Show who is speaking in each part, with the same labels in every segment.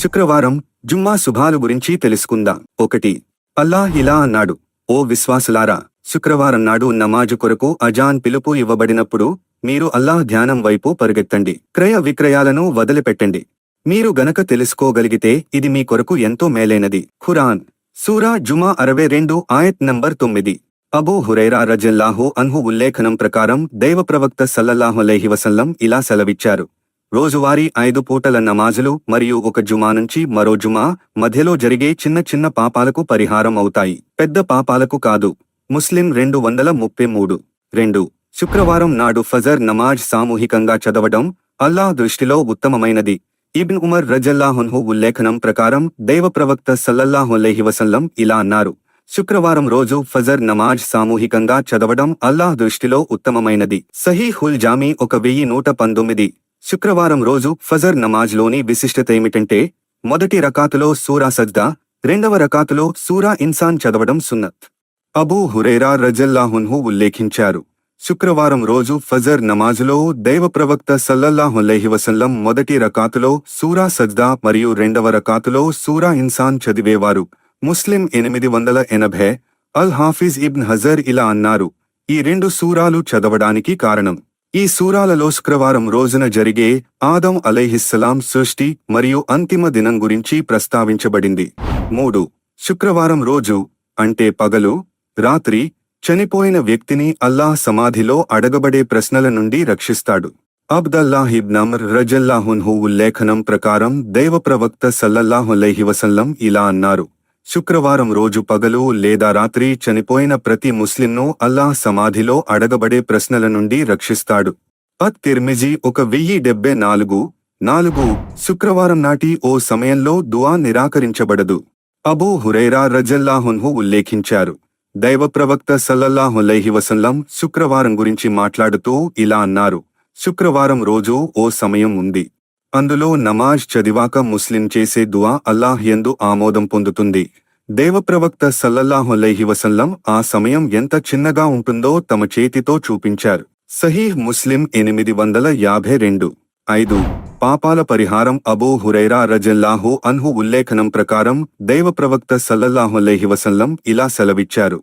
Speaker 1: శుక్రవారం జుమ్మా శుభాలు గురించి తెలుసుకుందాం. ఒకటి అల్లాహ్ ఇలా అన్నాడు ఓ విశ్వాసులారా శుక్రవారం నాడు నమాజు కొరకు అజాన్ పిలుపు ఇవ్వబడినప్పుడు మీరు అల్లాహ్ ధ్యానం వైపు పరుగెత్తండి. క్రయ విక్రయాలను వదిలిపెట్టండి. మీరు గనక తెలుసుకోగలిగితే ఇది మీ కొరకు ఎంతో మేలైనది. ఖురాన్ సూరా జుమా అరవై రెండు ఆయత్ నంబర్ తొమ్మిది. అబూ హురైరా రజల్లాహు అన్హు ఉల్లేఖనం ప్రకారం దైవ ప్రవక్త సల్లల్లాహు అలైహి వసల్లం ఇలా సెలవిచ్చారు రోజువారీ ఐదు పూటల నమాజులు మరియు ఒక జుమా నుంచి మరో జుమా మధ్యలో జరిగే చిన్న చిన్న పాపాలకు పరిహారం అవుతాయి. పెద్ద పాపాలకు కాదు. ముస్లిం రెండు వందల ముప్పై మూడు. రెండు. శుక్రవారం నాడు ఫజర్ నమాజ్ సామూహికంగా చదవడం అల్లాహ్ దృష్టిలో ఉత్తమమైనది. ఇబ్న్ ఉమర్ రజల్లాహున్హు ఉల్లేఖనం ప్రకారం దైవ ప్రవక్త సల్లల్లాహు వసల్లం ఇలా అన్నారు. శుక్రవారం రోజు ఫజర్ నమాజ్ సామూహికంగా చదవడం అల్లాహ్ దృష్టిలో ఉత్తమమైనది. సహీహుల్ జామీ ఒక వెయ్యి నూట పంతొమ్మిది. శుక్రవారం రోజు ఫజర్ నమాజ్లోని విశిష్టత ఏమిటంటే మొదటి రకాతులో సూరా సజ్దా రెండవ రకాతులో సూరా ఇన్సాన్ చదవడం సున్నత్. అబూ హురైరా రజల్లాహున్హు ఉల్లేఖించారు. శుక్రవారం రోజు ఫజర్ నమాజులో దైవ ప్రవక్త సల్లల్లాహు వసల్లం మొదటి రకాతులో సూరా సజ్దా మరియు రెండవ రకాతులో సూరా ఇన్సాన్ చదివేవారు. ముస్లిం ఎనిమిది వందల ఎనభై అల్ హాఫిజ్ ఇబ్న్ హజర్ ఇలా అన్నారు ఈ రెండు సూరాలు చదవడానికి కారణం. ఈ సూరాలలో శుక్రవారం రోజున జరిగే ఆదం అలైహిస్సలాం సృష్టి మరియు అంతిమ దినం గురించి ప్రస్తావించబడింది. మూడు. శుక్రవారం రోజు అంటే పగలు రాత్రి చనిపోయిన వ్యక్తిని అల్లాహ్ సమాధిలో అడగబడే ప్రశ్నల నుండి రక్షిస్తాడు. అబ్దల్లాహిబ్నమర్ రజల్లాహున్హు ఉల్లేఖనం ప్రకారం దైవ ప్రవక్త వసల్లం ఇలా అన్నారు. శుక్రవారం రోజు పగలు లేదా రాత్రి చనిపోయిన ప్రతి ముస్లింను అల్లాహ్ సమాధిలో అడగబడే ప్రశ్నల నుండి రక్షిస్తాడు. అత్ తిర్మిజీ ఒక వెయ్యి డెబ్బై నాలుగు నాలుగు శుక్రవారం నాటి ఓ సమయంలో దువా నిరాకరించబడదు. అబూ హురైరా రజల్లాహున్హు ఉల్లేఖించారు. దైవ ప్రవక్త వసల్లం శుక్రవారం గురించి మాట్లాడుతూ ఇలా అన్నారు. శుక్రవారం రోజు ఓ సమయం ఉంది. అందులో నమాజ్ చదివాక ముస్లిం చేసే దువా అల్లాహ్ యందు ఆమోదం పొందుతుంది. దేవప్రవక్త సల్లల్లాహులైహి వసల్లం ఆ సమయం ఎంత చిన్నగా ఉంటుందో తమ చేతితో చూపించారు. సహీహ్ ముస్లిం ఎనిమిది వందల యాభై రెండు. ఐదు. పాపాల పరిహారం అబూ హురైరా రజల్లాహు అన్హు ఉల్లేఖనం ప్రకారం దైవ ప్రవక్త వసల్లం ఇలా సెలవిచ్చారు.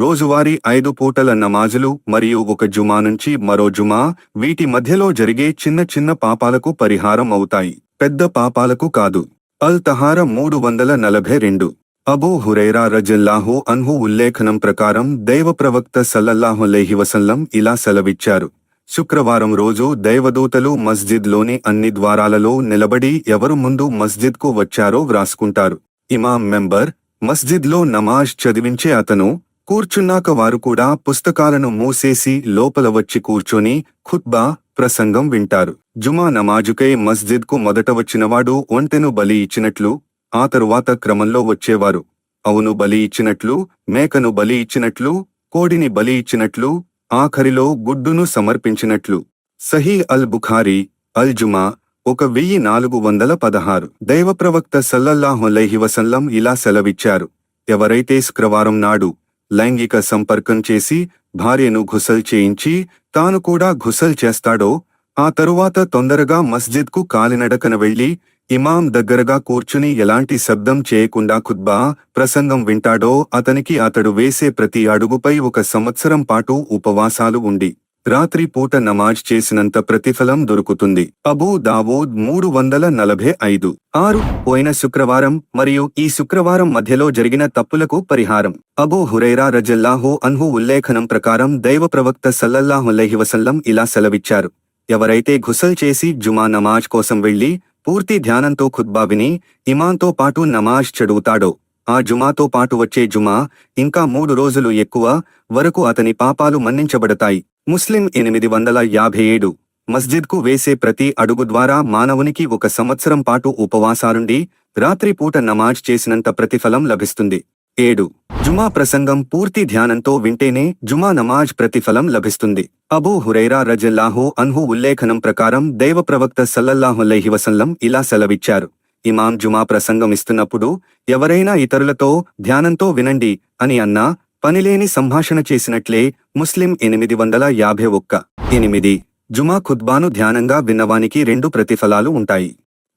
Speaker 1: రోజువారీ ఐదు పూటల నమాజులు మరియు ఒక జుమా నుంచి మరో జుమా వీటి మధ్యలో జరిగే చిన్న చిన్న పాపాలకు పరిహారం అవుతాయి. పెద్ద పాపాలకు కాదు. అల్ తహార మూడు వందల నలభై రెండు. అబూ హురైరా రజల్లాహు అన్హు ఉల్లేఖనం ప్రకారం దైవ ప్రవక్త సల్లల్లాహులేహి వసల్లం ఇలా సెలవిచ్చారు. శుక్రవారం రోజు దైవదూతలు మస్జిద్లోని అన్ని ద్వారాలలో నిలబడి ఎవరు ముందు మస్జిద్కు వచ్చారో వ్రాసుకుంటారు. ఇమాం మెంబర్ మస్జిద్లో నమాజ్ చదివించే అతను కూర్చున్నాక వారు కూడా పుస్తకాలను మూసేసి లోపల వచ్చి కూర్చొని ఖుత్బా ప్రసంగం వింటారు. జుమా నమాజుకై మస్జిద్కు మొదట వచ్చినవాడు ఒంటెను బలి ఇచ్చినట్లు ఆ తరువాత క్రమంలో వచ్చేవారు. అవును బలి ఇచ్చినట్లు మేకను బలి ఇచ్చినట్లు కోడిని బలి ఇచ్చినట్లు ఆఖరిలో గుడ్డును సమర్పించినట్లు. సహీ అల్ బుఖారీ అల్ జుమా ఒక వెయ్యి నాలుగు వందల పదహారు. దైవప్రవక్త సల్లల్లాహులైహివసల్లం ఇలా సెలవిచ్చారు. ఎవరైతే శుక్రవారం నాడు లైంగిక సంపర్కం చేసి భార్యను ఘుసల్ చేయించి తాను కూడా ఘుసల్ చేస్తాడో ఆ తరువాత తొందరగా మస్జిద్కు కాలినడకన వెళ్ళి ఇమాం దగ్గరగా కూర్చుని ఎలాంటి శబ్దం చేయకుండా ఖుద్బా ప్రసంగం వింటాడో అతనికి అతడు వేసే ప్రతి అడుగుపై ఒక సంవత్సరం పాటు ఉపవాసాలు ఉండి రాత్రి పూట నమాజ్ చేసినంత ప్రతిఫలం దొరుకుతుంది. అబూ దావోద్ మూడు వందల నలభై ఐదు. ఆరు. పోయిన శుక్రవారం మరియు ఈ శుక్రవారం మధ్యలో జరిగిన తప్పులకు పరిహారం. అబూ హురైరా రజల్లాహో అన్హు ఉల్లేఖనం ప్రకారం దైవ ప్రవక్త సల్లల్లాహు వసల్లం ఇలా సెలవిచ్చారు. ఎవరైతే ఘుసల్ చేసి జుమా నమాజ్ కోసం వెళ్ళి పూర్తి ధ్యానంతో ఖుద్బా విని ఇమాన్తో పాటు నమాజ్ చదువుతాడో ఆ జుమాతో పాటు వచ్చే జుమా ఇంకా మూడు రోజులు ఎక్కువ వరకు అతని పాపాలు మన్నించబడతాయి. ముస్లిం ఎనిమిది వందల యాభై ఏడు మస్జిద్కు వేసే ప్రతి అడుగు ద్వారా మానవునికి ఒక సంవత్సరం పాటు ఉపవాసాలుండి రాత్రిపూట నమాజ్ చేసినంత ప్రతిఫలం లభిస్తుంది. ఏడు. జుమా ప్రసంగం పూర్తి ధ్యానంతో వింటేనే జుమా నమాజ్ ప్రతిఫలం లభిస్తుంది. అబూ హురైరా రజల్లాహో అన్హు ఉల్లేఖనం ప్రకారం దైవప్రవక్త ప్రవక్త వసల్లం ఇలా సెలవిచ్చారు. ఇమాం జుమా ప్రసంగం ఇస్తున్నప్పుడు ఎవరైనా ఇతరులతో ధ్యానంతో వినండి అని అన్నా పనిలేని సంభాషణ చేసినట్లే ముస్లిం ఎనిమిది వందల యాభై ఒక్క ఎనిమిది జుమా ఖుద్బాను ధ్యానంగా విన్నవానికి రెండు ప్రతిఫలాలు ఉంటాయి.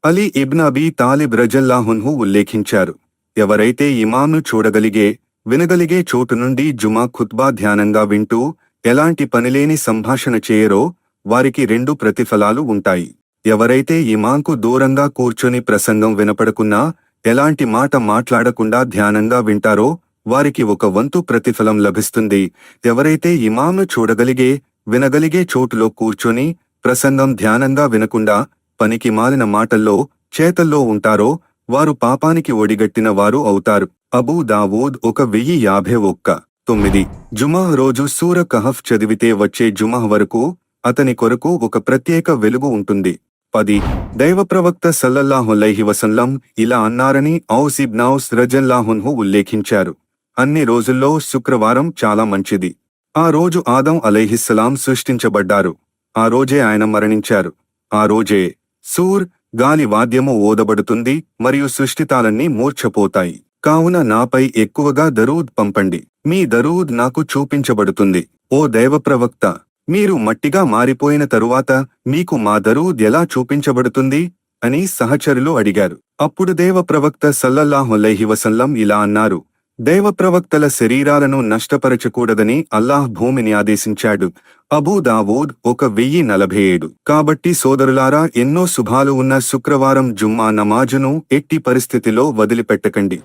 Speaker 1: అలీ ఇబ్న్ అబీ తాలిబ్ రజల్లాహున్హు ఉల్లేఖించారు ఎవరైతే ఇమాంను చూడగలిగే వినగలిగే చోటు నుండి జుమా ఖుత్బా ధ్యానంగా వింటూ ఎలాంటి పనిలేని సంభాషణ చేయరో వారికి రెండు ప్రతిఫలాలు ఉంటాయి. ఎవరైతే ఇమాంకు దూరంగా కూర్చొని ప్రసంగం వినపడకున్నా ఎలాంటి మాట మాట్లాడకుండా ధ్యానంగా వింటారో వారికి ఒక వంతు ప్రతిఫలం లభిస్తుంది. ఎవరైతే ఇమాంను చూడగలిగే వినగలిగే చోటులో కూర్చొని ప్రసంగం ధ్యానంగా వినకుండా పనికి మాలిన మాటల్లో చేతల్లో ఉంటారో వారు పాపానికి ఒడిగట్టిన వారు అవుతారు. అబూ దావూద్ ఒక వెయ్యి యాభై ఒక్క. తొమ్మిది. జుమాహ్ రోజు సూర కహఫ్ చదివితే వచ్చే జుమా వరకు అతని కొరకు ఒక ప్రత్యేక వెలుగు ఉంటుంది. పది. దైవప్రవక్త సల్లల్లాహులైహి వసల్లం ఇలా అన్నారని ఔస్ ఇబ్నౌస్ రజల్లాహున్హు ఉల్లేఖించారు. అన్ని రోజుల్లో శుక్రవారం చాలా మంచిది. ఆ రోజు ఆదం అలైహిస్సలాం సృష్టించబడ్డారు. ఆ రోజే ఆయన మరణించారు. ఆ రోజే సూర్ గాలి వాద్యము ఓదబడుతుంది మరియు సృష్టితాలన్నీ మూర్ఛపోతాయి. కావున నాపై ఎక్కువగా దరూద్ పంపండి. మీ దరూద్ నాకు చూపించబడుతుంది. ఓ దైవప్రవక్త మీరు మట్టిగా మారిపోయిన తరువాత మీకు మా దరూద్ ఎలా చూపించబడుతుంది? అని సహచరులు అడిగారు. అప్పుడు దేవప్రవక్త సల్లల్లాహులైహివసల్లం ఇలా అన్నారు. దైవప్రవక్తల శరీరాలను నష్టపరచకూడదని అల్లాహ్ భూమిని ఆదేశించాడు. అబూ దావూద్ ఒక వెయ్యి నలభై ఏడు. కాబట్టి సోదరులారా ఎన్నో శుభాలు ఉన్న శుక్రవారం జుమ్మా నమాజును ఎట్టి పరిస్థితిలో వదిలిపెట్టకండి.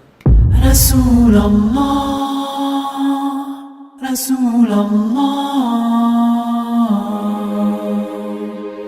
Speaker 2: రసూలమ్మా రసూలమ్మా